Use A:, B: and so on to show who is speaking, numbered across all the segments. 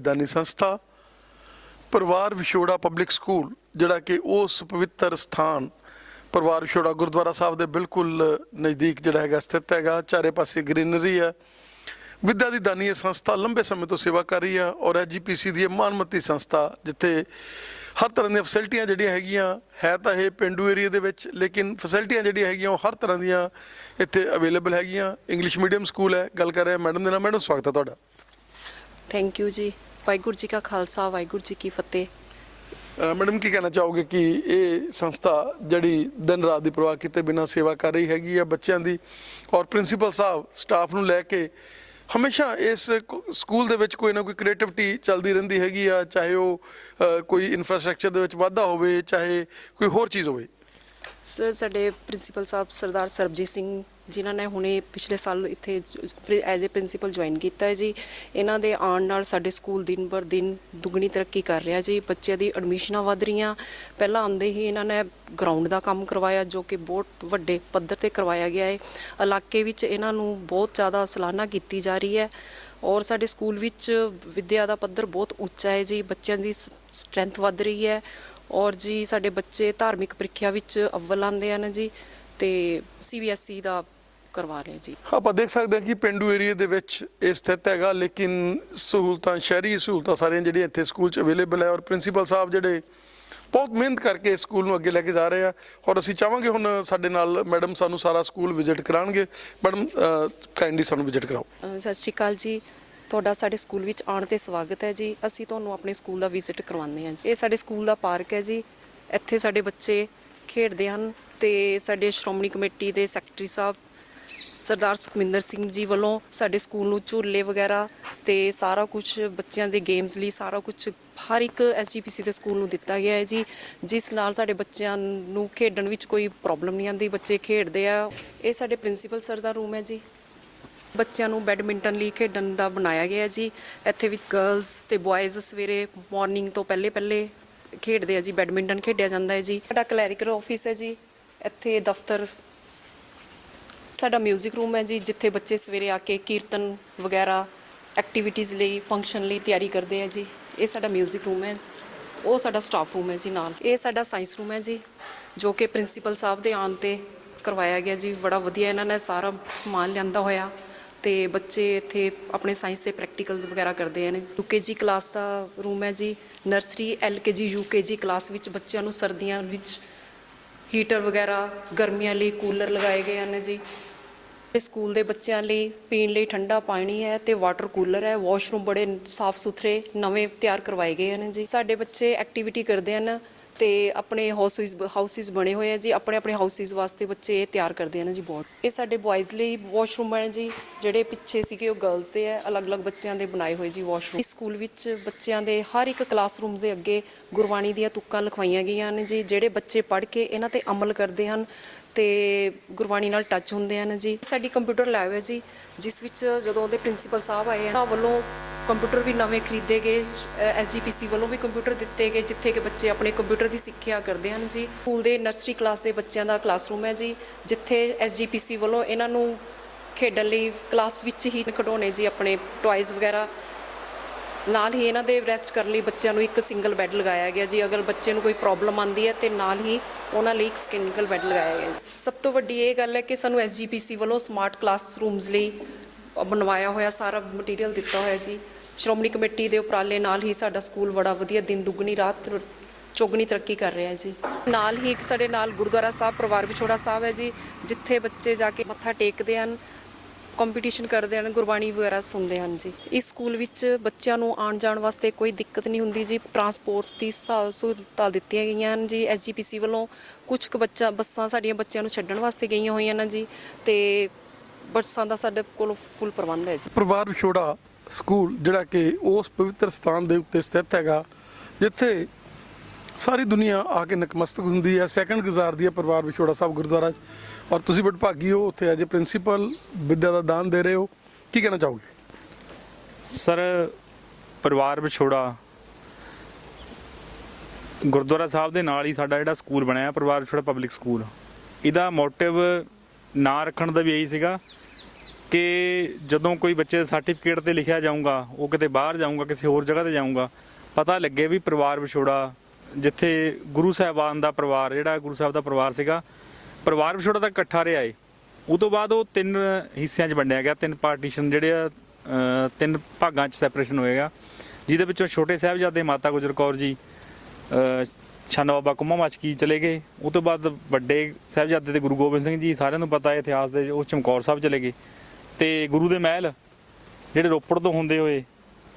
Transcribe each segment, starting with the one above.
A: ਦਾਨੀ ਸੰਸਥਾ, ਪਰਿਵਾਰ ਵਿਛੋੜਾ ਪਬਲਿਕ ਸਕੂਲ ਜਿਹੜਾ ਕਿ ਉਸ ਪਵਿੱਤਰ ਸਥਾਨ, ਪਰਿਵਾਰ ਵਿਛੋੜਾ ਗੁਰਦੁਆਰਾ ਸਾਹਿਬ ਦੇ ਬਿਲਕੁਲ ਨਜ਼ਦੀਕ ਜਿਹੜਾ ਹੈਗਾ ਸਥਿਤ ਹੈਗਾ, ਚਾਰੇ ਪਾਸੇ ਗ੍ਰੀਨਰੀ ਹੈ। ਵਿਦਿਆ ਦੀ ਦਾਨੀ ਸੰਸਥਾ ਲੰਬੇ ਸਮੇਂ ਤੋਂ ਸੇਵਾ ਕਰ ਰਹੀ ਹੈ ਔਰ ਐਜੀਪੀਸੀ ਦੀ ਇਹ ਮਾਨਮਤੀ ਸੰਸਥਾ, ਜਿੱਥੇ ਹਰ ਤਰ੍ਹਾਂ ਦੀਆਂ ਫੈਸਿਲਿਟੀਆਂ ਜਿਹੜੀਆਂ ਹੈਗੀਆਂ, ਹੈ ਤਾਂ ਇਹ ਪਿੰਡੂ ਏਰੀਆ ਦੇ ਵਿੱਚ, ਲੇਕਿਨ ਫੈਸਿਲਿਟੀਆਂ ਜਿਹੜੀਆਂ ਹੈਗੀਆਂ ਉਹ ਹਰ ਤਰ੍ਹਾਂ ਦੀਆਂ ਇੱਥੇ ਅਵੇਲੇਬਲ ਹੈਗੀਆਂ। ਇੰਗਲਿਸ਼ ਮੀਡੀਅਮ ਸਕੂਲ ਹੈ, ਗੱਲ ਕਰ ਰਿਹਾ ਮੈਡਮ ਦੇ ਨਾਲ। ਮੈਡਮ, ਸਵਾਗਤ ਹੈ ਤੁਹਾਡਾ।
B: ਥੈਂਕ ਯੂ ਜੀ। ਵਾਹਿਗੁਰੂ ਜੀ ਕਾ ਖਾਲਸਾ ਵਾਹਿਗੁਰੂ ਜੀ ਕੀ ਫਤਿਹ।
A: ਮੈਡਮ ਕੀ ਕਹਿਣਾ ਚਾਹੋਗੇ ਕਿ ਇਹ ਸੰਸਥਾ ਜਿਹੜੀ ਦਿਨ ਰਾਤ ਦੀ ਪਰਵਾਹ ਕੀਤੇ ਬਿਨਾਂ ਸੇਵਾ ਕਰ ਰਹੀ ਹੈਗੀ ਆ ਬੱਚਿਆਂ ਦੀ? ਔਰ ਪ੍ਰਿੰਸੀਪਲ ਸਾਹਿਬ ਸਟਾਫ ਨੂੰ ਲੈ ਕੇ ਹਮੇਸ਼ਾ ਇਸ ਸਕੂਲ ਦੇ ਵਿੱਚ ਕੋਈ ਨਾ ਕੋਈ ਕ੍ਰੀਏਟੀਵਿਟੀ ਚੱਲਦੀ ਰਹਿੰਦੀ ਹੈਗੀ ਆ ਚਾਹੇ ਉਹ ਕੋਈ ਇਨਫਰਾਸਟ੍ਰਕਚਰ ਦੇ ਵਿੱਚ ਵਾਧਾ ਹੋਵੇ ਚਾਹੇ ਕੋਈ ਹੋਰ ਚੀਜ਼ ਹੋਵੇ?
B: ਸਰ ਸਾਡੇ ਪ੍ਰਿੰਸੀਪਲ ਸਾਹਿਬ ਸਰਦਾਰ ਸਰਬਜੀਤ ਸਿੰਘ ਜਿਨ੍ਹਾਂ ਨੇ ਹੁਣੇ ਪਿਛਲੇ ਸਾਲ ਇੱਥੇ ਐਜ਼ ਅ ਪ੍ਰਿੰਸੀਪਲ ਜੁਆਇਨ ਕੀਤਾ ਹੈ ਜੀ। ਇਹਨਾਂ ਦੇ ਆਉਣ ਨਾਲ ਸਾਡੇ ਸਕੂਲ ਦਿਨ ਬਰ ਦਿਨ ਦੁੱਗਣੀ ਤਰੱਕੀ ਕਰ ਰਿਹਾ ਜੀ। ਬੱਚਿਆਂ ਦੀ ਐਡਮਿਸ਼ਨਾਂ ਵਧ ਰਹੀਆਂ। ਪਹਿਲਾਂ ਆਉਂਦੇ ਹੀ ਇਹਨਾਂ ਨੇ ਗਰਾਊਂਡ ਦਾ ਕੰਮ ਕਰਵਾਇਆ, ਜੋ ਕਿ ਬਹੁਤ ਵੱਡੇ ਪੱਧਰ ਤੇ ਕਰਵਾਇਆ ਗਿਆ ਹੈ। ਇਲਾਕੇ ਵਿੱਚ ਇਹਨਾਂ ਨੂੰ ਬਹੁਤ ਜ਼ਿਆਦਾ ਸਲਾਹਨਾ ਕੀਤੀ ਜਾ ਰਹੀ ਹੈ। ਔਰ ਸਾਡੇ ਸਕੂਲ ਵਿੱਚ ਵਿੱਦਿਆ ਦਾ ਪੱਧਰ ਬਹੁਤ ਉੱਚਾ ਹੈ ਜੀ। ਬੱਚਿਆਂ ਦੀ ਸਟਰੈਂਥ ਵੱਧ ਰਹੀ ਹੈ। ਔਰ ਜੀ, ਸਾਡੇ ਬੱਚੇ ਧਾਰਮਿਕ ਪ੍ਰੀਖਿਆ ਵਿੱਚ ਅਵਲ ਆਉਂਦੇ ਹਨ ਜੀ। ਤੇ ਸੀਬੀਐਸਈ ਦਾ ਕਰਵਾ ਰਹੇ ਜੀ।
A: ਆਪਾਂ ਦੇਖ ਸਕਦੇ ਹਾਂ ਕਿ ਪਿੰਡੂ ਏਰੀਆ ਦੇ ਵਿੱਚ ਇਹ ਸਥਿਤ ਹੈਗਾ ਲੇਕਿਨ ਸਹੂਲਤਾਂ ਸ਼ਹਿਰੀ ਸਹੂਲਤਾਂ ਸਾਰੀਆਂ ਜਿਹੜੀਆਂ ਇੱਥੇ ਸਕੂਲ 'ਚ ਅਵੇਲੇਬਲ ਹੈ ਔਰ ਪ੍ਰਿੰਸੀਪਲ ਸਾਹਿਬ ਜਿਹੜੇ ਬਹੁਤ ਮਿਹਨਤ ਕਰਕੇ ਇਸ ਸਕੂਲ ਨੂੰ ਅੱਗੇ ਲੈ ਕੇ ਜਾ ਰਹੇ ਆ ਔਰ ਅਸੀਂ ਚਾਹਾਂਗੇ ਹੁਣ ਸਾਡੇ ਨਾਲ ਮੈਡਮ ਸਾਨੂੰ ਸਾਰਾ ਸਕੂਲ ਵਿਜ਼ਿਟ ਕਰਾਉਣਗੇ। ਮੈਡਮ ਕਾਈਂਡਲੀ ਸਾਨੂੰ ਵਿਜ਼ਿਟ ਕਰਾਓ।
B: ਸਤਿ ਸ਼੍ਰੀ ਅਕਾਲ ਜੀ। ਤੁਹਾਡਾ ਸਾਡੇ ਸਕੂਲ ਵਿੱਚ ਆਉਣ ਤੇ ਸਵਾਗਤ ਹੈ ਜੀ। ਅਸੀਂ ਤੁਹਾਨੂੰ ਆਪਣੇ ਸਕੂਲ ਦਾ ਵਿਜ਼ਿਟ ਕਰਵਾਉਂਦੇ ਹਾਂ ਜੀ। ਇਹ ਸਾਡੇ ਸਕੂਲ ਦਾ ਪਾਰਕ ਹੈ ਜੀ। ਇੱਥੇ ਸਾਡੇ ਬੱਚੇ ਖੇਡਦੇ ਹਨ ਤੇ ਸਾਡੇ ਸ਼੍ਰੋਮਣੀ ਕਮੇਟੀ ਦੇ ਸੈਕਟਰੀ ਸਾਹਿਬ ਸਰਦਾਰ ਸੁਖਮਿੰਦਰ ਸਿੰਘ ਜੀ ਵੱਲੋਂ ਸਾਡੇ ਸਕੂਲ ਨੂੰ ਝੂਲੇ ਵਗੈਰਾ ਤੇ ਸਾਰਾ ਕੁਝ ਬੱਚਿਆਂ ਦੇ ਗੇਮਸ ਲਈ ਸਾਰਾ ਕੁਝ ਹਰ ਇੱਕ ਐਸਜੀਪੀਸੀ ਦੇ ਸਕੂਲ ਨੂੰ ਦਿੱਤਾ ਗਿਆ ਹੈ ਜੀ, ਜਿਸ ਨਾਲ ਸਾਡੇ ਬੱਚਿਆਂ ਨੂੰ ਖੇਡਣ ਵਿੱਚ ਕੋਈ ਪ੍ਰੋਬਲਮ ਨਹੀਂ ਆਉਂਦੀ, ਬੱਚੇ ਖੇਡਦੇ ਆ। ਇਹ ਸਾਡੇ ਪ੍ਰਿੰਸੀਪਲ ਸਰ ਦਾ ਰੂਮ ਹੈ ਜੀ। ਬੱਚਿਆਂ ਨੂੰ ਬੈਡਮਿੰਟਨ ਲਈ ਖੇਡਣ ਦਾ ਬਣਾਇਆ ਗਿਆ ਜੀ। ਇੱਥੇ ਵੀ ਗਰਲਸ ਤੇ ਬॉयਜ਼ ਸਵੇਰੇ ਮਾਰਨਿੰਗ ਤੋਂ ਪਹਿਲੇ ਪਹਿਲੇ ਖੇਡਦੇ ਆ ਜੀ ਬੈਡਮਿੰਟਨ ਖੇਡਿਆ ਜਾਂਦਾ ਹੈ ਜੀ। ਸਾਡਾ ਕਲੈਰੀਕਲ ਆਫਿਸ ਹੈ ਜੀ। ਇੱਥੇ ਦਫ਼ਤਰ ਸਾਡਾ 뮤직 ਰੂਮ ਹੈ ਜੀ ਜਿੱਥੇ ਬੱਚੇ ਸਵੇਰੇ ਆ ਕੇ ਕੀਰਤਨ ਵਗੈਰਾ ਐਕਟੀਵਿਟੀਜ਼ ਲਈ ਫੰਕਸ਼ਨ ਲਈ ਤਿਆਰੀ ਕਰਦੇ ਆ ਜੀ ਇਹ ਸਾਡਾ 뮤직 ਰੂਮ ਹੈ ਉਹ ਸਾਡਾ ਸਟਾਫ ਰੂਮ ਹੈ ਜੀ ਨਾਲ ਇਹ ਸਾਡਾ ਸਾਇੰਸ ਰੂਮ ਹੈ ਜੀ ਜੋ ਕਿ ਪ੍ਰਿੰਸੀਪਲ ਸਾਹਿਬ ਦੇ ਆਉਣ ਤੇ ਕਰਵਾਇਆ ਗਿਆ ਜੀ ਬੜਾ ਵਧੀਆ ਇਹਨਾਂ ਨੇ ਸਾਰਾ ਸਮਾਨ ਲਿਆਂਦਾ ਹੋਇਆ ਤੇ ਬੱਚੇ ਇੱਥੇ ਆਪਣੇ ਸਾਇੰਸ ਦੇ ਪ੍ਰੈਕਟੀਕਲਸ ਵਗੈਰਾ ਕਰਦੇ ਨੇ ਯੂਕੇਜੀ ਕਲਾਸ ਦਾ ਰੂਮ ਹੈ ਜੀ ਨਰਸਰੀ ਐਲਕੇਜੀ ਯੂਕੇਜੀ ਕਲਾਸ ਵਿੱਚ ਬੱਚਿਆਂ ਨੂੰ ਸਰਦੀਆਂ ਵਿੱਚ ਹੀਟਰ ਵਗੈਰਾ ਗਰਮੀਆਂ ਲਈ ਕੂਲਰ ਲਗਾਏ ਗਏ ਹਨ ਜੀ। ਇਹ ਸਕੂਲ ਦੇ ਬੱਚਿਆਂ ਲਈ ਪੀਣ ਲਈ ਠੰਡਾ ਪਾਣੀ ਹੈ ਤੇ ਵਾਟਰ ਕੂਲਰ ਹੈ। ਵਾਸ਼ਰੂਮ ਬੜੇ ਸਾਫ਼ ਸੁਥਰੇ ਨਵੇਂ ਤਿਆਰ ਕਰਵਾਏ ਗਏ ਹਨ ਜੀ। ਸਾਡੇ ਬੱਚੇ ਐਕਟੀਵਿਟੀ ਕਰਦੇ ਹਨ। ਤੇ ਆਪਣੇ ਹਾਊਸਿਸ ਹਾਊਸਿਸ ਬਣੇ ਹੋਏ ਆ ਜੀ, ਆਪਣੇ ਆਪਣੇ ਹਾਊਸਿਸ ਵਾਸਤੇ ਬੱਚੇ ਇਹ ਤਿਆਰ ਕਰਦੇ ਹਨ ਜੀ ਬਹੁਤ। ਇਹ ਸਾਡੇ ਬॉयਜ਼ ਲਈ ਵਾਸ਼ਰੂਮ ਹੈ ਜੀ, ਜਿਹੜੇ ਪਿੱਛੇ ਸੀਗੇ ਉਹ ਗਰਲਸ ਦੇ ਹੈ ਅਲੱਗ-ਅਲੱਗ ਬੱਚਿਆਂ ਦੇ ਬਣਾਏ ਹੋਏ ਜੀ ਵਾਸ਼ਰੂਮ ਇਸ ਸਕੂਲ ਵਿੱਚ ਬੱਚਿਆਂ ਦੇ ਹਰ ਇੱਕ ਕਲਾਸਰੂਮਸ ਦੇ ਅੱਗੇ ਗੁਰਬਾਣੀ ਦੀਆਂ ਤੁੱਕਾਂ ਲਿਖਵਾਈਆਂ ਗਈਆਂ ਨੇ ਜੀ, ਜਿਹੜੇ ਬੱਚੇ ਪੜ੍ਹ ਕੇ ਇਹਨਾਂ ਤੇ ਅਮਲ ਕਰਦੇ ਹਨ ਤੇ ਗੁਰਬਾਣੀ ਨਾਲ ਟੱਚ ਹੁੰਦੇ ਹਨ ਜੀ। ਸਾਡੀ ਕੰਪਿਊਟਰ ਲੈਬ ਹੈ ਜੀ, ਜਿਸ ਵਿੱਚ ਜਦੋਂ ਉਹਦੇ ਪ੍ਰਿੰਸੀਪਲ ਸਾਹਿਬ ਆਏ ਹਨ ਵੱਲੋਂ ਕੰਪਿਊਟਰ ਵੀ ਨਵੇਂ ਖਰੀਦੇ ਗਏ ਐਸਜੀਪੀਸੀ ਵੱਲੋਂ ਵੀ ਕੰਪਿਊਟਰ ਦਿੱਤੇ ਗਏ, ਜਿੱਥੇ ਕਿ ਬੱਚੇ ਆਪਣੇ ਕੰਪਿਊਟਰ ਦੀ ਸਿੱਖਿਆ ਕਰਦੇ ਹਨ ਜੀ। ਸਕੂਲ ਦੇ ਨਰਸਰੀ ਕਲਾਸ ਦੇ ਬੱਚਿਆਂ ਦਾ ਕਲਾਸਰੂਮ ਹੈ ਜੀ, ਜਿੱਥੇ ਐਸਜੀਪੀਸੀ ਵੱਲੋਂ ਇਹਨਾਂ ਨੂੰ ਖੇਡਣ ਲਈ ਕਲਾਸ ਵਿੱਚ ਹੀ ਖਿਡੌਣੇ ਜੀ, ਆਪਣੇ ਟੌਇਜ਼ ਵਗੈਰਾ ਨਾਲ ਹੀ ਇਹਨਾਂ ਦੇ ਰੈਸਟ ਕਰਨ ਲਈ ਬੱਚਿਆਂ ਨੂੰ ਇੱਕ ਸਿੰਗਲ ਬੈੱਡ ਲਗਾਇਆ ਗਿਆ ਜੀ। ਅਗਰ ਬੱਚੇ ਨੂੰ ਕੋਈ ਪ੍ਰੋਬਲਮ ਆਂਦੀ ਹੈ ਤੇ ਨਾਲ ਹੀ ਉਹਨਾਂ ਲਈ ਇੱਕ ਸਿੰਗਲ ਬੈੱਡ ਲਗਾਇਆ ਗਿਆ ਜੀ। ਸਭ ਤੋਂ ਵੱਡੀ ਇਹ ਗੱਲ ਹੈ ਕਿ ਸਾਨੂੰ ਐਸਜੀਪੀਸੀ ਵੱਲੋਂ ਸਮਾਰਟ ਕਲਾਸਰੂਮਸ ਲਈ ਬਣਵਾਇਆ ਹੋਇਆ ਸਾਰਾ ਮਟੀਰੀਅਲ ਦਿੱਤਾ ਹੋਇਆ ਜੀ। ਸ਼੍ਰੋਮਣੀ ਕਮੇਟੀ ਦੇ ਉਪਰਾਲੇ ਨਾਲ ਹੀ ਸਾਡਾ ਸਕੂਲ ਬੜਾ ਵਧੀਆ ਦਿਨ ਦੁੱਗਣੀ ਰਾਤ ਚੌਗਣੀ ਤਰੱਕੀ ਕਰ ਰਿਹਾ ਹੈ ਜੀ। ਨਾਲ ਹੀ ਇੱਕ ਸਾਡੇ ਨਾਲ ਗੁਰਦੁਆਰਾ ਸਾਹਿਬ, ਪਰਿਵਾਰ ਵਿਛੋੜਾ ਸਾਹਿਬ ਹੈ ਜੀ, ਜਿੱਥੇ ਬੱਚੇ ਜਾ ਕੇ ਮੱਥਾ ਟੇਕਦੇ ਹਨ ਕੰਪੀਟੀਸ਼ਨ ਕਰਦੇ ਹਨ, ਗੁਰਬਾਣੀ ਵਗੈਰਾ ਸੁਣਦੇ ਹਨ ਜੀ। ਇਸ ਸਕੂਲ ਵਿੱਚ ਬੱਚਿਆਂ ਨੂੰ ਆਉਣ ਜਾਣ ਵਾਸਤੇ ਕੋਈ ਦਿੱਕਤ ਨਹੀਂ ਹੁੰਦੀ ਜੀ। ਟਰਾਂਸਪੋਰਟ ਦੀ ਸਾ- ਸਹੂਲਤਾਂ ਦਿੱਤੀਆਂ ਗਈਆਂ ਹਨ ਜੀ। ਐਸਜੀਪੀਸੀ ਵੱਲੋਂ ਕੁਝ ਕੁ ਬੱਚਾ ਬੱਸਾਂ ਸਾਡੀਆਂ ਬੱਚਿਆਂ ਨੂੰ ਛੱਡਣ ਵਾਸਤੇ ਗਈਆਂ ਹੋਈਆਂ ਹਨ ਜੀ। ਤੇ ਬੱਸਾਂ ਦਾ ਸਾਡੇ ਕੋਲ ਫੁੱਲ ਪ੍ਰਬੰਧ ਹੈ ਜੀ।
A: ਪਰਿਵਾਰ ਵਿਛੋੜਾ ਸਕੂਲ, ਜਿਹੜਾ ਕਿ ਉਸ ਪਵਿੱਤਰ ਸਥਾਨ ਦੇ ਉੱਤੇ ਸਥਿਤ ਹੈਗਾ, ਜਿੱਥੇ ਸਾਰੀ ਦੁਨੀਆ ਆ ਕੇ ਨਕਮਸਤਕ ਹੁੰਦੀ ਹੈ ਸੈਕੰਡ ਗੁਜ਼ਾਰਦੀ ਹੈ ਪਰਿਵਾਰ ਵਿਛੋੜਾ ਸਾਹਿਬ ਗੁਰਦੁਆਰਾ 'ਚ। ਔਰ ਤੁਸੀਂ ਬੜਭਾਗੀ ਹੋ, ਉੱਥੇ ਅਜੇ ਪ੍ਰਿੰਸੀਪਲ ਵਿਦਿਆ ਦਾ ਦਾਨ ਦੇ ਰਹੇ ਹੋ। ਕੀ ਕਹਿਣਾ ਚਾਹੋਗੇ?
C: ਸਰ, ਪਰਿਵਾਰ ਵਿਛੋੜਾ ਗੁਰਦੁਆਰਾ ਸਾਹਿਬ ਦੇ ਨਾਲ ਹੀ ਸਾਡਾ ਜਿਹੜਾ ਸਕੂਲ ਬਣਿਆ, ਪਰਿਵਾਰ ਵਿਛੋੜਾ ਪਬਲਿਕ ਸਕੂਲ। ਇਹਦਾ ਮੋਟਿਵ ਨਾਂ ਰੱਖਣ ਦਾ ਵੀ ਇਹੀ ਸੀਗਾ। ਕਿ ਜਦੋਂ ਕੋਈ ਬੱਚੇ ਦੇ ਸਰਟੀਫਿਕੇਟ ਤੇ ਲਿਖਿਆ ਜਾਊਗਾ ਉਹ ਕਿਤੇ ਬਾਹਰ ਜਾਊਗਾ ਕਿਸੇ ਹੋਰ ਜਗ੍ਹਾ ਤੇ ਜਾਊਗਾ ਪਤਾ ਲੱਗੇ ਵੀ ਪਰਿਵਾਰ ਵਿਛੋੜਾ ਜਿੱਥੇ ਗੁਰੂ ਸਾਹਿਬਾਨ ਦਾ ਪਰਿਵਾਰ ਜਿਹੜਾ ਗੁਰੂ ਸਾਹਿਬ ਦਾ ਪਰਿਵਾਰ ਸੀਗਾ ਪਰਿਵਾਰ ਵਿਛੋੜਾ ਤਾਂ ਇਕੱਠਾ ਰਿਹਾ ਏ। ਉਹ ਤੋਂ ਬਾਅਦ ਉਹ ਤਿੰਨ ਹਿੱਸਿਆਂ 'ਚ ਵੰਡਿਆ ਗਿਆ ਤਿੰਨ ਪਾਰਟੀਸ਼ਨ ਜਿਹੜੇ ਆ ਤਿੰਨ ਭਾਗਾਂ 'ਚ ਸੈਪਰੇਸ਼ਨ ਹੋਏਗਾ ਜਿਹਦੇ ਵਿੱਚੋਂ ਛੋਟੇ ਸਾਹਿਬਜ਼ਾਦੇ ਮਾਤਾ ਗੁਜਰ ਕੌਰ ਜੀ ਅ, ਬਾਬਾ ਕੁੰਮਾ ਮਚਕੀ ਚਲੇ ਗਏ। ਉਹ ਤੋਂ ਬਾਅਦ ਵੱਡੇ ਸਾਹਿਬਜ਼ਾਦੇ ਤੇ ਗੁਰੂ ਗੋਬਿੰਦ ਸਿੰਘ ਜੀ ਸਾਰਿਆਂ ਨੂੰ ਪਤਾ ਹੈ ਇਤਿਹਾਸ ਦੇ ਉਹ ਚਮਕੌਰ ਸਾਹਿਬ ਚਲੇ ਗਏ। ਤੇ ਗੁਰੂ ਦੇ ਮਹਿਲ, ਜਿਹੜੇ ਰੋਪੜ ਤੋਂ ਹੁੰਦੇ ਹੋਏ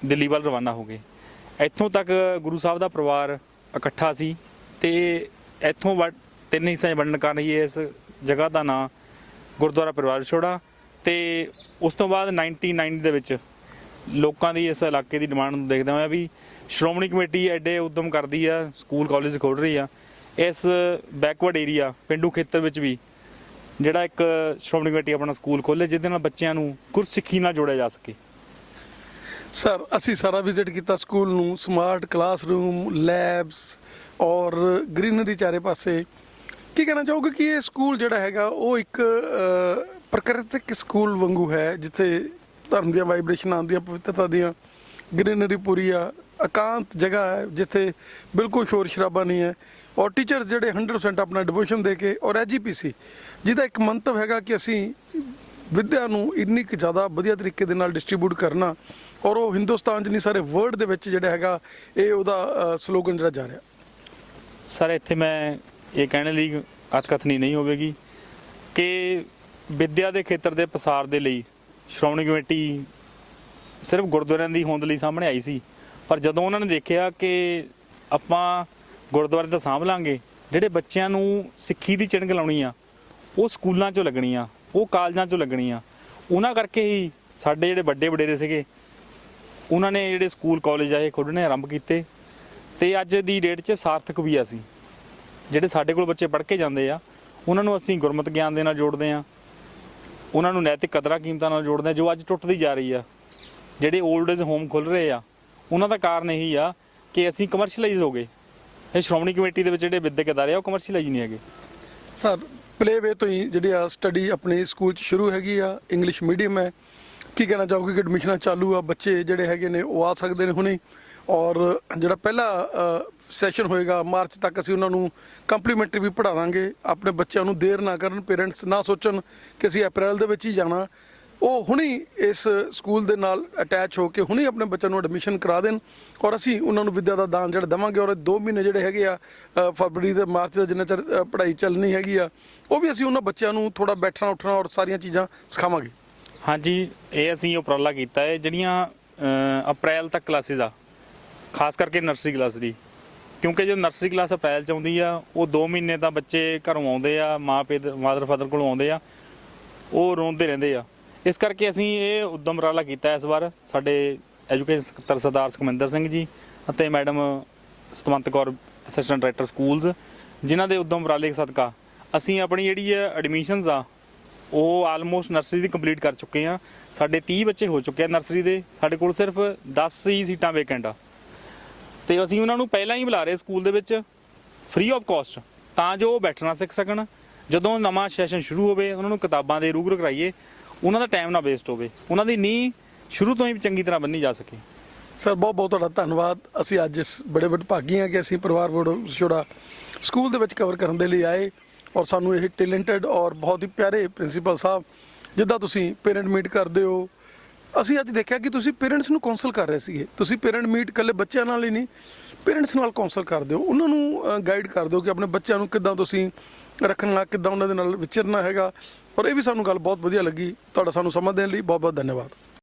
C: ਦਿੱਲੀ ਵੱਲ ਰਵਾਨਾ ਹੋ ਗਏ। ਇੱਥੋਂ ਤੱਕ ਗੁਰੂ ਸਾਹਿਬ ਦਾ ਪਰਿਵਾਰ ਇਕੱਠਾ ਸੀ ਤੇ ਇੱਥੋਂ ਵੱਡ- ਤਿੰਨ ਹਿੱਸਿਆਂ 'ਚ ਵੰਡਣ ਕਾਰਨ ਹੀ ਇਸ ਜਗ੍ਹਾ ਦਾ ਨਾਂ ਗੁਰਦੁਆਰਾ ਪਰਿਵਾਰ ਛੋੜਾ ਤੇ ਉਸ ਤੋਂ ਬਾਅਦ 99 ਦੇ ਵਿੱਚ ਲੋਕਾਂ ਦੀ ਇਸ ਇਲਾਕੇ ਦੀ ਡਿਮਾਂਡ ਨੂੰ ਦੇਖਦੇ ਹੋਇਆ ਵੀ ਸ਼੍ਰੋਮਣੀ ਕਮੇਟੀ ਐਡੇ ਉਦਮ ਕਰਦੀ ਆ, ਸਕੂਲ, ਕਾਲਜ ਖੋਲ ਰਹੀ ਆ। ਇਸ ਬੈਕਵਰਡ ਏਰੀਆ, ਪਿੰਡੂ ਖੇਤਰ ਵਿੱਚ ਵੀ ਜਿਹੜਾ ਇੱਕ ਸ਼੍ਰੋਮਣੀ ਕਮੇਟੀ ਆਪਣਾ ਸਕੂਲ ਖੋਲੇ ਜਿਹਦੇ ਨਾਲ ਬੱਚਿਆਂ ਨੂੰ ਗੁਰਸਿੱਖੀ ਨਾਲ ਜੋੜਿਆ ਜਾ ਸਕੇ।
A: ਸਰ ਅਸੀਂ ਸਾਰਾ ਵਿਜ਼ਿਟ ਕੀਤਾ ਸਕੂਲ ਨੂੰ ਸਮਾਰਟ ਕਲਾਸਰੂਮ ਲੈਬਸ ਔਰ ਗ੍ਰੀਨਰੀ ਚਾਰੇ ਪਾਸੇ। ਕੀ ਕਹਿਣਾ ਚਾਹੋਗੇ ਕਿ ਇਹ ਸਕੂਲ ਜਿਹੜਾ ਹੈਗਾ ਉਹ ਇੱਕ ਅ, ਪ੍ਰਕਿਰਤਿਕ ਸਕੂਲ ਵਾਂਗੂ ਹੈ ਜਿੱਥੇ ਧਰਮ ਦੀਆਂ ਵਾਈਬ੍ਰੇਸ਼ਨ ਆਉਂਦੀਆਂ ਪਵਿੱਤਰਤਾ ਦੀਆਂ ਗ੍ਰੀਨਰੀ ਪੂਰੀ ਆ ਇਕਾਂਤ ਜਗ੍ਹਾ ਹੈ ਜਿੱਥੇ ਬਿਲਕੁਲ ਸ਼ੋਰ ਸ਼ਰਾਬਾ ਨਹੀਂ ਹੈ। ਔਰ ਟੀਚਰਸ ਜਿਹੜੇ 100% ਆਪਣਾ ਡਿਵੋਸ਼ਨ ਦੇ ਕੇ ਔਰ ਐਜੀਪੀਸੀ ਜਿਹਦਾ ਇੱਕ ਮੰਤਵ ਹੈਗਾ ਕਿ ਅਸੀਂ ਵਿਦਿਆ ਨੂੰ ਇੰਨੀ ਕੁ ਜ਼ਿਆਦਾ ਵਧੀਆ ਤਰੀਕੇ ਦੇ ਨਾਲ ਡਿਸਟ੍ਰੀਬਿਊਟ ਕਰਨਾ ਔਰ ਉਹ ਹਿੰਦੁਸਤਾਨ 'ਚ ਨਹੀਂ, ਸਾਰੇ ਵਰਲਡ ਦੇ ਵਿੱਚ ਜਿਹੜਾ ਹੈਗਾ, ਇਹ ਉਹਦਾ ਸਲੋਗਨ ਜਿਹੜਾ ਜਾ ਰਿਹਾ।
C: ਸਰ ਇੱਥੇ ਮੈਂ ਇਹ ਕਹਿਣ ਲਈ ਅਤਕਥਨੀ ਨਹੀਂ ਹੋਵੇਗੀ ਕਿ ਵਿੱਦਿਆ ਦੇ ਖੇਤਰ ਦੇ ਪਸਾਰ ਦੇ ਲਈ ਸ਼੍ਰੋਮਣੀ ਕਮੇਟੀ ਸਿਰਫ ਗੁਰਦੁਆਰਿਆਂ ਦੀ ਹੋਂਦ ਲਈ ਸਾਹਮਣੇ ਆਈ ਸੀ, ਪਰ ਜਦੋਂ ਉਹਨਾਂ ਨੇ ਦੇਖਿਆ ਕਿ ਆਪਾਂ ਗੁਰਦੁਆਰੇ ਤਾਂ ਸਾਂਭ ਲਾਂਗੇ, ਜਿਹੜੇ ਬੱਚਿਆਂ ਨੂੰ ਸਿੱਖੀ ਦੀ ਚਿਣਗ ਲਾਉਣੀ ਆ, ਉਹ ਸਕੂਲਾਂ 'ਚੋਂ ਲੱਗਣੀ ਆ, ਉਹ ਕਾਲਜਾਂ 'ਚੋਂ ਲੱਗਣੀ ਆ, ਉਹਨਾਂ ਕਰਕੇ ਹੀ ਸਾਡੇ ਜਿਹੜੇ ਵੱਡੇ ਵਡੇਰੇ ਸੀਗੇ, ਉਹਨਾਂ ਨੇ ਜਿਹੜੇ ਸਕੂਲ ਕਾਲਜ ਆ, ਇਹ ਖੋਲ੍ਹਣੇ ਆਰੰਭ ਕੀਤੇ, ਤੇ ਅੱਜ ਦੀ ਡੇਟ 'ਚ ਸਾਰਥਕ ਵੀ ਆ ਅਸੀਂ। ਜਿਹੜੇ ਸਾਡੇ ਕੋਲ ਬੱਚੇ ਪੜ੍ਹ ਕੇ ਜਾਂਦੇ ਆ, ਉਹਨਾਂ ਨੂੰ ਅਸੀਂ ਗੁਰਮਤਿ ਗਿਆਨ ਦੇ ਨਾਲ ਜੋੜਦੇ ਆ, ਉਹਨਾਂ ਨੂੰ ਨੈਤਿਕ ਕਦਰਾਂ ਕੀਮਤਾਂ ਨਾਲ ਜੋੜਦੇ ਆ, ਜੋ ਅੱਜ ਟੁੱਟਦੀ ਜਾ ਰਹੀ ਆ। ਜਿਹੜੇ 올ਡ ਏਜ ਹੋਮ ਖੁੱਲ ਰਹੇ ਆ, ਉਹਨਾਂ ਦਾ ਕਾਰਨ ਇਹੀ ਆ ਕਿ ਅਸੀਂ ਕਮਰਸ਼ੀਅਲਾਈਜ਼ ਹੋ ਗਏ। ਇਹ ਸ਼੍ਰੋਮਣੀ ਕਮੇਟੀ ਦੇ ਵਿੱਚ ਜਿਹੜੇ ਵਿਦਿਅਕ ਅਦਾਰੇ ਆ, ਉਹ ਕਮਰਸ਼ੀਅਲਾਈਜ਼ ਨਹੀਂ ਹੈਗੇ?
A: ਸਰ ਪਲੇਵੇ ਤੋਂ ਹੀ ਜਿਹੜੀ ਆ ਸਟੱਡੀ ਆਪਣੇ ਸਕੂਲ 'ਚ ਸ਼ੁਰੂ ਹੈਗੀ ਆ ਇੰਗਲਿਸ਼ ਮੀਡੀਅਮ ਹੈ। ਕੀ ਕਹਿਣਾ ਚਾਹੋਗੇ ਕਿ ਐਡਮਿਸ਼ਨਾਂ ਚਾਲੂ ਆ? ਬੱਚੇ ਜਿਹੜੇ ਹੈਗੇ ਨੇ, ਉਹ ਆ ਸਕਦੇ ਨੇ ਹੁਣੇ। ਔਰ ਜਿਹੜਾ ਪਹਿਲਾ ਸੈਸ਼ਨ ਹੋਏਗਾ, ਮਾਰਚ ਤੱਕ ਅਸੀਂ ਉਹਨਾਂ ਨੂੰ ਕੰਪਲੀਮੈਂਟਰੀ ਵੀ ਪੜ੍ਹਾਵਾਂਗੇ। ਆਪਣੇ ਬੱਚਿਆਂ ਨੂੰ ਦੇਰ ਨਾ ਕਰਨ ਪੇਰੈਂਟਸ ਨਾ ਸੋਚਣ ਕਿ ਅਸੀਂ ਅਪ੍ਰੈਲ ਦੇ ਵਿੱਚ ਹੀ ਜਾਣਾ। ਉਹ ਹੁਣੇ ਇਸ ਸਕੂਲ ਦੇ ਨਾਲ ਅਟੈਚ ਹੋ ਕੇ ਹੁਣੇ ਆਪਣੇ ਬੱਚਿਆਂ ਨੂੰ ਐਡਮਿਸ਼ਨ ਕਰਾ ਦੇਣ ਔਰ ਅਸੀਂ ਉਹਨਾਂ ਨੂੰ ਵਿੱਦਿਆ ਦਾ ਦਾਨ ਜਿਹੜਾ ਦੇਵਾਂਗੇ ਔਰ 2 ਮਹੀਨੇ ਜਿਹੜੇ ਹੈਗੇ ਆ ਫਰਵਰੀ ਤੇ ਮਾਰਚ ਦਾ ਜਿੰਨਾ ਚਿਰ ਪੜ੍ਹਾਈ ਚੱਲਣੀ ਹੈਗੀ ਆ, ਉਹ ਵੀ ਅਸੀਂ ਉਹਨਾਂ ਬੱਚਿਆਂ ਨੂੰ ਥੋੜਾ ਬੈਠਣਾ ਉੱਠਣਾ ਔਰ ਸਾਰੀਆਂ ਚੀਜ਼ਾਂ ਸਿਖਾਵਾਂਗੇ।
C: ਹਾਂਜੀ, ਇਹ ਅਸੀਂ ਉਪਰਾਲਾ ਕੀਤਾ ਹੈ। ਜਿਹੜੀਆਂ ਅਪ੍ਰੈਲ ਤੱਕ ਕਲਾਸਿਸ ਆ, ਖਾਸ ਕਰਕੇ ਨਰਸਰੀ ਕਲਾਸ ਦੀ, ਕਿਉਂਕਿ ਜੋ ਨਰਸਰੀ ਕਲਾਸ ਅਪ੍ਰੈਲ ਚ ਆਉਂਦੀ ਆ, ਉਹ 2 ਮਹੀਨੇ ਤਾਂ ਬੱਚੇ ਘਰੋਂ ਆਉਂਦੇ ਆ ਮਾਂ ਪਿਓ ਮਾਦਰ ਫਾਦਰ ਕੋਲੋਂ ਆਉਂਦੇ ਆ, ਉਹ ਰੋਂਦੇ ਰਹਿੰਦੇ ਆ। ਇਸ ਕਰਕੇ ਅਸੀਂ ਇਹ ਉਦਮ ਉਪਰਾਲਾ ਕੀਤਾ ਇਸ ਵਾਰ, ਸਾਡੇ ਐਜੂਕੇਸ਼ਨ ਸਕੱਤਰ ਸਰਦਾਰ ਸੁਖਮਿੰਦਰ ਸਿੰਘ ਜੀ ਅਤੇ madam Satwant Kaur assistant director schools ਜਿਨ੍ਹਾਂ ਦੇ ਉਦਮ ਉਪਰਾਲੇ ਸਦਕਾ ਅਸੀਂ ਆਪਣੀ ਜਿਹੜੀ ਐਡਮਿਸ਼ਨਸ ਆ, ਉਹ ਆਲਮੋਸਟ ਨਰਸਰੀ ਦੀ ਕੰਪਲੀਟ ਕਰ ਚੁੱਕੇ ਆ ਸਾਡੇ 30 ਬੱਚੇ ਹੋ ਚੁੱਕੇ ਆ ਨਰਸਰੀ ਦੇ, ਸਾਡੇ ਕੋਲ ਸਿਰਫ 10 ਹੀ ਸੀਟਾਂ ਵੇਕੈਂਟ ਆ। ਤੇ ਅਸੀਂ ਉਹਨਾਂ ਨੂੰ ਪਹਿਲਾਂ ਹੀ ਬੁਲਾ ਰਹੇ ਸਕੂਲ ਦੇ ਵਿੱਚ ਫ੍ਰੀ ਆਫ ਕਾਸਟ ਤਾਂ ਜੋ ਉਹ ਬੈਠਣਾ ਸਿੱਖ ਸਕਣ। ਜਦੋਂ ਨਵਾਂ ਸੈਸ਼ਨ ਸ਼ੁਰੂ ਹੋਵੇ, ਉਹਨਾਂ ਨੂੰ ਕਿਤਾਬਾਂ ਦੇ ਰੂਬਰੂ ਕਰਾਈਏ ਉਹਨਾਂ ਦਾ ਟਾਈਮ ਨਾ ਵੇਸਟ ਹੋਵੇ। ਉਹਨਾਂ ਦੀ ਨੀਂਹ ਸ਼ੁਰੂ ਤੋਂ ਹੀ ਚੰਗੀ ਤਰ੍ਹਾਂ ਬੰਨੀ ਜਾ ਸਕੇ।
A: ਸਰ, ਬਹੁਤ ਬਹੁਤ ਤੁਹਾਡਾ ਧੰਨਵਾਦ। ਅਸੀਂ ਅੱਜ ਇਸ ਬੜੇ ਵਡਭਾਗੀ ਹਾਂ ਕਿ ਅਸੀਂ ਪਰਿਵਾਰ ਵਿਛੋੜਾ ਸਕੂਲ ਦੇ ਵਿੱਚ ਕਵਰ ਕਰਨ ਦੇ ਲਈ ਆਏ ਔਰ ਸਾਨੂੰ ਇਹ ਟੈਲੈਂਟਡ ਔਰ ਬਹੁਤ ਹੀ ਪਿਆਰੇ ਪ੍ਰਿੰਸੀਪਲ ਸਾਹਿਬ, ਜਿੱਦਾਂ ਤੁਸੀਂ ਪੇਰੈਂਟ ਮੀਟ ਕਰਦੇ ਹੋ। ਅਸੀਂ ਅੱਜ ਦੇਖਿਆ ਕਿ ਤੁਸੀਂ ਪੇਰੈਂਟਸ ਨੂੰ ਕਾਉਂਸਲ ਕਰ ਰਹੇ ਸੀਗੇ। ਤੁਸੀਂ ਪੇਰੈਂਟ ਮੀਟ ਇਕੱਲੇ ਬੱਚਿਆਂ ਨਾਲ ਹੀ ਨਹੀਂ ਪੇਰੈਂਟਸ ਨਾਲ ਕਾਉਂਸਲ ਕਰਦੇ ਹੋ। ਉਹਨਾਂ ਨੂੰ ਗਾਈਡ ਕਰਦੇ ਹੋ ਕਿ ਆਪਣੇ ਬੱਚਿਆਂ ਨੂੰ ਕਿੱਦਾਂ ਤੁਸੀਂ ਰੱਖਣਾ ਕਿੱਦਾਂ ਉਹਨਾਂ ਦੇ ਨਾਲ ਵਿਚਰਨਾ ਹੈਗਾ। ਔਰ ਇਹ ਵੀ ਸਾਨੂੰ ਗੱਲ ਬਹੁਤ ਵਧੀਆ ਲੱਗੀ। ਤੁਹਾਡਾ ਸਾਨੂੰ ਸਮਾਂ ਦੇਣ ਲਈ ਬਹੁਤ ਬਹੁਤ ਧੰਨਵਾਦ।